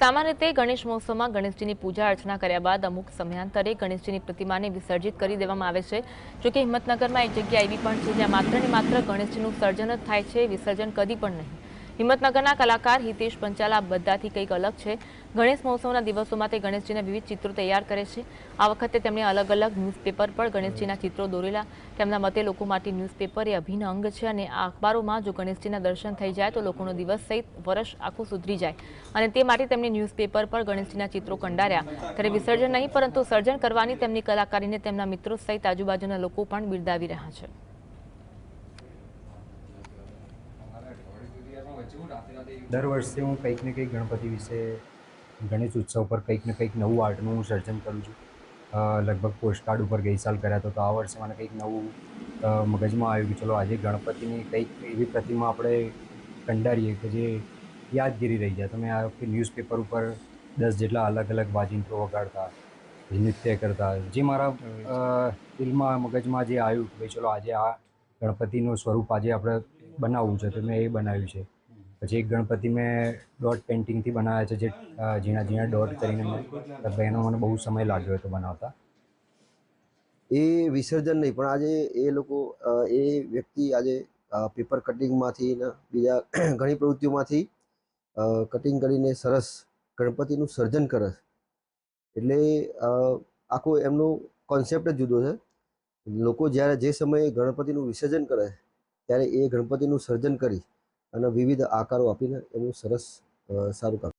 સામાન્ય રીતે ગણેશ મહોત્સવમાં ગણેશજીની પૂજા અર્ચના કર્યા બાદ અમુક સમયાંતરે ગણેશજીની પ્રતિમાને વિસર્જિત કરી દેવામાં આવે છે. જોકે હિંમતનગરમાં એક જગ્યા એવી પણ છે જ્યાં માત્ર ને માત્ર ગણેશજીનું સર્જન જ થાય છે, વિસર્જન કદી પણ નહીં. હિંમતનગરના કલાકાર હિતેશ પંચાલા બધાથી કંઈક અલગ છે. ગણેશ મહોત્સવના દિવસોમાં તે ગણેશજીના વિવિધ ચિત્રો તૈયાર કરે છે. આ વખતે તેમણે અલગ અલગ ન્યૂઝપેપર પર ગણેશજીના ચિત્રો દોરેલા. તેમના મતે લોકો માટે ન્યૂઝપેપર એ અભિન્ન અંગ છે અને આ અખબારોમાં જો ગણેશજીના દર્શન થઈ જાય તો લોકોનો દિવસ સહિત વર્ષ આખું સુધરી જાય. અને તે માટે તેમણે ન્યૂઝપેપર પર ગણેશજીના ચિત્રો કંડાર્યા. ત્યારે વિસર્જન નહીં, પરંતુ સર્જન કરવાની તેમની કલાકારીને તેમના મિત્રો સહિત આજુબાજુના લોકો પણ બિરદાવી રહ્યા છે. દર વર્ષે હું કંઈક ને કંઈક ગણપતિ વિશે ગણેશ ઉત્સવ પર કંઈક ને કંઈક નવું આર્ટનું હું સર્જન કરું છું. લગભગ પોસ્ટકાર્ડ ઉપર ગઈ સાલ કર્યા હતો તો આ વર્ષે મને કંઈક નવું મગજમાં આવ્યું કે ચલો આજે ગણપતિની કંઈક એવી પ્રતિમા આપણે કંડારીએ કે જે યાદગીરી રહી જાય. તમે આ વખતે ન્યૂઝપેપર ઉપર દસ જેટલા અલગ અલગ વાજિંત્રો વગાડતા નૃત્ય કરતા જે મારા દિલમાં મગજમાં જે આવ્યું કે ભાઈ ચલો આજે આ ગણપતિનું સ્વરૂપ આજે આપણે બનાવવું છે તો મેં એ બનાવ્યું છે. પછી એક ગણપતિ મેં ડોટ પેઇન્ટિંગથી બનાવ્યા છે, જે ઝીણા ઝીણા ડોટ કરીને મેં એનો મને બહુ સમય લાગ્યો હતો બનાવતા. એ વિસર્જન નહીં, પણ આજે એ લોકો એ વ્યક્તિ આજે પેપર કટિંગમાંથી બીજા ઘણી પ્રવૃત્તિઓમાંથી કટિંગ કરીને સરસ ગણપતિનું સર્જન કરે એટલે આખો એમનો કોન્સેપ્ટ જ જુદો છે. લોકો જ્યારે જે સમયે ગણપતિનું વિસર્જન કરે, ત્યારે એ ગણપતિનું સર્જન કરી અને વિવિધ આકારો આપીને એમનું સરસ સારું કામ